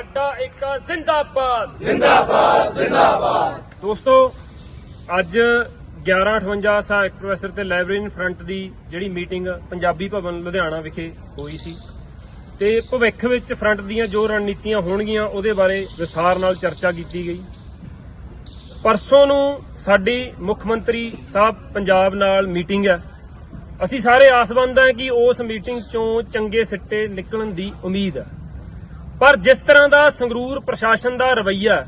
ਸਾਡਾ ਏਕਾ ਜ਼ਿੰਦਾਬਾਦ। ਜ਼ਿੰਦਾਬਾਦ ਜ਼ਿੰਦਾਬਾਦ। ਦੋਸਤੋ ਅੱਜ 1158 ਸਹਾਇਕ ਪ੍ਰੋਫੈਸਰ ਤੇ ਲਾਇਬ੍ਰੇਰੀਅਨ ਫਰੰਟ ਦੀ ਜਿਹੜੀ ਮੀਟਿੰਗ ਪੰਜਾਬੀ ਭਵਨ ਲੁਧਿਆਣਾ ਵਿਖੇ ਹੋਈ ਸੀ ਤੇ ਭਵਿੱਖ ਵਿੱਚ ਫਰੰਟ ਦੀਆਂ ਜੋ ਰਣਨੀਤੀਆਂ ਹੋਣਗੀਆਂ ਉਹਦੇ ਬਾਰੇ ਵਿਸਥਾਰ ਨਾਲ ਚਰਚਾ ਕੀਤੀ ਗਈ। ਪਰਸੋਂ ਨੂੰ ਸਾਡੀ ਮੁੱਖ ਮੰਤਰੀ ਸਾਹਿਬ ਪੰਜਾਬ ਨਾਲ ਮੀਟਿੰਗ ਹੈ। ਅਸੀਂ ਸਾਰੇ ਆਸਵੰਦ ਹਾਂ ਕਿ ਉਸ ਮੀਟਿੰਗ ਚੋਂ ਚੰਗੇ ਸਿੱਟੇ ਨਿਕਲਣ ਦੀ ਉਮੀਦ ਹੈ। ਪਰ ਜਿਸ ਤਰ੍ਹਾਂ ਦਾ ਸੰਗਰੂਰ ਪ੍ਰਸ਼ਾਸਨ ਦਾ ਰਵੱਈਆ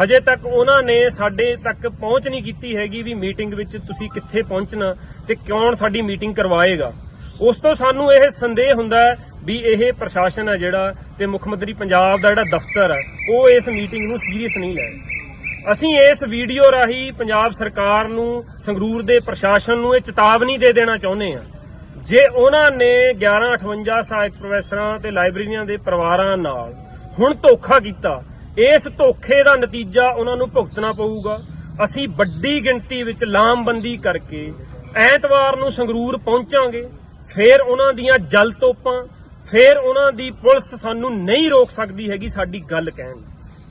ਹਜੇ ਤੱਕ ਉਹਨਾਂ ਨੇ ਸਾਡੇ ਤੱਕ ਪਹੁੰਚ ਨਹੀਂ ਕੀਤੀ ਹੈਗੀ ਵੀ ਮੀਟਿੰਗ ਵਿੱਚ ਤੁਸੀਂ ਕਿੱਥੇ ਪਹੁੰਚਣਾ ਤੇ ਕੌਣ ਸਾਡੀ ਮੀਟਿੰਗ ਕਰਵਾਏਗਾ। ਉਸ ਤੋਂ ਸਾਨੂੰ ਇਹ ਸੰਦੇਹ ਹੁੰਦਾ ਵੀ ਇਹ ਪ੍ਰਸ਼ਾਸਨ ਹੈ ਜਿਹੜਾ ਤੇ ਮੁੱਖ ਮੰਤਰੀ ਪੰਜਾਬ ਦਾ ਜਿਹੜਾ ਦਫ਼ਤਰ ਹੈ, ਉਹ ਇਸ ਮੀਟਿੰਗ ਨੂੰ ਸੀਰੀਅਸ ਨਹੀਂ ਲੈ ਅਸੀਂ ਇਸ ਵੀਡੀਓ ਰਾਹੀਂ ਪੰਜਾਬ ਸਰਕਾਰ ਨੂੰ, ਸੰਗਰੂਰ ਦੇ ਪ੍ਰਸ਼ਾਸਨ ਨੂੰ ਇਹ ਚੇਤਾਵਨੀ ਦੇ ਦੇਣਾ ਚਾਹੁੰਦੇ ਹਾਂ। ਜੇ ਉਹਨਾਂ ਨੇ 1158 ਸਹਾਇਕ ਪ੍ਰੋਫੈਸਰਾਂ ਤੇ ਲਾਇਬ੍ਰੇਰੀਆਂ ਦੇ ਪਰਿਵਾਰਾਂ ਨਾਲ ਹੁਣ ਧੋਖਾ ਕੀਤਾ, ਇਸ ਧੋਖੇ ਦਾ ਨਤੀਜਾ ਉਹਨਾਂ ਨੂੰ ਭੁਗਤਣਾ ਪਊਗਾ। ਅਸੀਂ ਵੱਡੀ ਗਿਣਤੀ ਵਿੱਚ ਲਾਮਬੰਦੀ ਕਰਕੇ ਐਤਵਾਰ ਨੂੰ ਸੰਗਰੂਰ ਪਹੁੰਚਾਂਗੇ, ਫਿਰ ਉਹਨਾਂ ਦੀਆਂ ਜਲ ਤੋਪਾਂ, ਫਿਰ ਉਹਨਾਂ ਦੀ ਪੁਲਿਸ ਸਾਨੂੰ ਨਹੀਂ ਰੋਕ ਸਕਦੀ ਹੈਗੀ ਸਾਡੀ ਗੱਲ ਕਹਿਣ।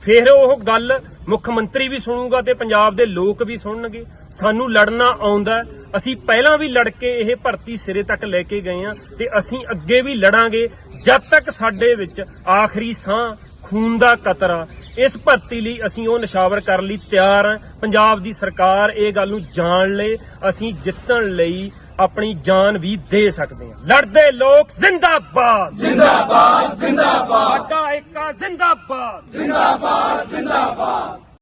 ਫਿਰ ਉਹ ਗੱਲ ਮੁੱਖ ਮੰਤਰੀ ਵੀ ਸੁਣੂਗਾ ਤੇ ਪੰਜਾਬ ਦੇ ਲੋਕ ਵੀ ਸੁਣਨਗੇ। ਸਾਨੂੰ ਲੜਨਾ ਆਉਂਦਾ ਅਸੀਂ ਪਹਿਲਾਂ ਵੀ ਲੜ ਕੇ ਇਹ ਭਰਤੀ ਸਿਰੇ ਤੱਕ ਲੈ ਕੇ ਗਏ ਆ ਤੇ ਅਸੀਂ ਅੱਗੇ ਵੀ ਲੜਾਂਗੇ ਜਦ ਤੱਕ ਸਾਡੇ ਵਿੱਚ ਆਖਰੀ ਸਾਹ ਖੂਨ ਦਾ ਕਤਰਾ ਇਸ ਭਰਤੀ ਲਈ ਅਸੀਂ ਉਹ ਨਿਸ਼ਾਵਰ ਕਰਨ ਲਈ ਤਿਆਰ ਹਾਂ। ਪੰਜਾਬ ਦੀ ਸਰਕਾਰ ਇਹ ਗੱਲ ਨੂੰ ਜਾਣ ਲਏ। ਅਸੀਂ ਜਿੱਤਣ ਲਈ ਆਪਣੀ ਜਾਨ ਵੀ ਦੇ ਸਕਦੇ ਹਾਂ। ਲੜਦੇ ਲੋਕ ਜ਼ਿੰਦਾਬਾਦ। ਜ਼ਿੰਦਾਬਾਦ ਜ਼ਿੰਦਾਬਾਦ। ਸਾਡਾ ਏਕਾ ਜ਼ਿੰਦਾਬਾਦ। ਜ਼ਿੰਦਾਬਾਦ ਜ਼ਿੰਦਾਬਾਦ।